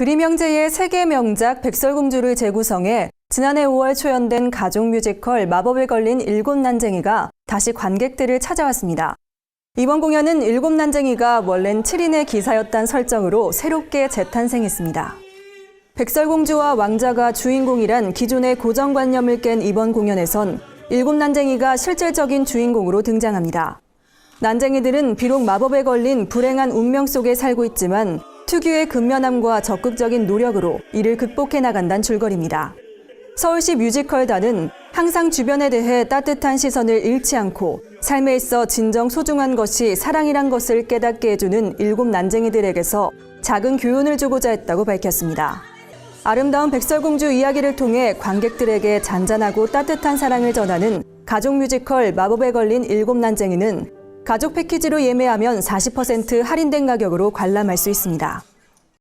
그림 형제의 세계 명작 백설공주를 재구성해 지난해 5월 초연된 가족 뮤지컬 마법에 걸린 일곱 난쟁이가 다시 관객들을 찾아왔습니다. 이번 공연은 일곱 난쟁이가 원래는 7인의 기사였단 설정으로 새롭게 재탄생했습니다. 백설공주와 왕자가 주인공이란 기존의 고정관념을 깬 이번 공연에선 일곱 난쟁이가 실질적인 주인공으로 등장합니다. 난쟁이들은 비록 마법에 걸린 불행한 운명 속에 살고 있지만 특유의 근면함과 적극적인 노력으로 이를 극복해 나간다는 줄거리입니다. 서울시 뮤지컬단은 항상 주변에 대해 따뜻한 시선을 잃지 않고 삶에 있어 진정 소중한 것이 사랑이란 것을 깨닫게 해주는 일곱 난쟁이들에게서 작은 교훈을 주고자 했다고 밝혔습니다. 아름다운 백설공주 이야기를 통해 관객들에게 잔잔하고 따뜻한 사랑을 전하는 가족 뮤지컬 마법에 걸린 일곱 난쟁이는 가족 패키지로 예매하면 40% 할인된 가격으로 관람할 수 있습니다.